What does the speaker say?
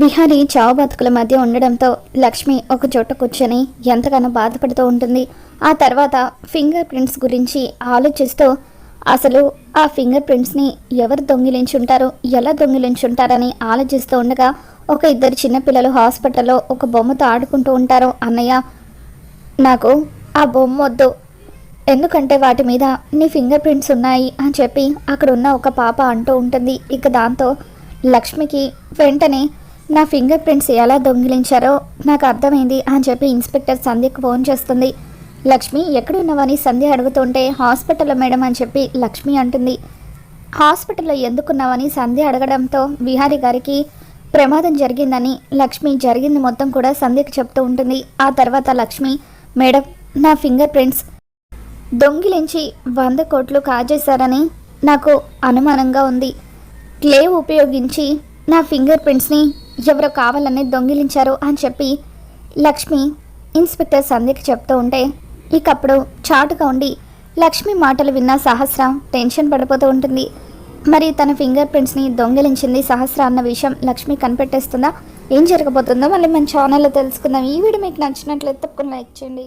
బిహారీ చావు బతుకుల మధ్య ఉండడంతో లక్ష్మి ఒక చోట కూర్చొని ఎంతగానో బాధపడుతూ ఉంటుంది. ఆ తర్వాత ఫింగర్ ప్రింట్స్ గురించి ఆలోచిస్తూ అసలు ఆ ఫింగర్ ప్రింట్స్ని ఎవరు దొంగిలించుంటారు? ఎలా దొంగిలించుంటారని ఆలోచిస్తూ ఉండగా ఒక ఇద్దరు చిన్నపిల్లలు హాస్పిటల్లో ఒక బొమ్మతో ఆడుకుంటూ ఉంటారు. అన్నయ్య నాకు ఆ బొమ్మ వద్దు. ఎందుకంటే వాటి మీద నీ ఫింగర్ ప్రింట్స్ ఉన్నాయి అని చెప్పి అక్కడ ఉన్న ఒక పాప అంటూ ఉంటుంది. ఇక దాంతో లక్ష్మికి వెంటనే నా ఫింగర్ ప్రింట్స్ ఎలా దొంగిలించారో నాకు అర్థమైంది అని చెప్పి ఇన్స్పెక్టర్ సంధ్యకు ఫోన్ చేస్తుంది. లక్ష్మి ఎక్కడున్నావని సంధ్య అడుగుతుంటే హాస్పిటల్లో మేడం అని చెప్పి లక్ష్మి అంటుంది. హాస్పిటల్లో ఎందుకున్నావని సంధ్య అడగడంతో విహారి గారికి ప్రమాదం జరిగిందని లక్ష్మి జరిగింది మొత్తం కూడా సంధ్యకు చెప్తూ ఉంటుంది. ఆ తర్వాత లక్ష్మి మేడం నా ఫింగర్ ప్రింట్స్ దొంగిలించి వంద కోట్లు కాజేశారని నాకు అనుమానంగా ఉంది. క్లే ఉపయోగించి నా ఫింగర్ ప్రింట్స్ని ఎవరో కావాలని దొంగిలించారు అని చెప్పి లక్ష్మి ఇన్స్పెక్టర్ సంధ్యకి చెప్తూ ఉంటే ఇకప్పుడు చాటుగా ఉండి లక్ష్మి మాటలు విన్న సహస్ర టెన్షన్ పడిపోతూ ఉంటుంది. మరి తన ఫింగర్ ప్రింట్స్ని దొంగిలించింది సహస్ర అన్న విషయం లక్ష్మి కనిపెట్టేస్తుందా? ఏం జరగబోతుందో మళ్ళీ మన ఛానల్లో తెలుసుకుందాం. ఈ వీడియో మీకు నచ్చినట్లయితే తప్పకుండా లైక్ చేయండి.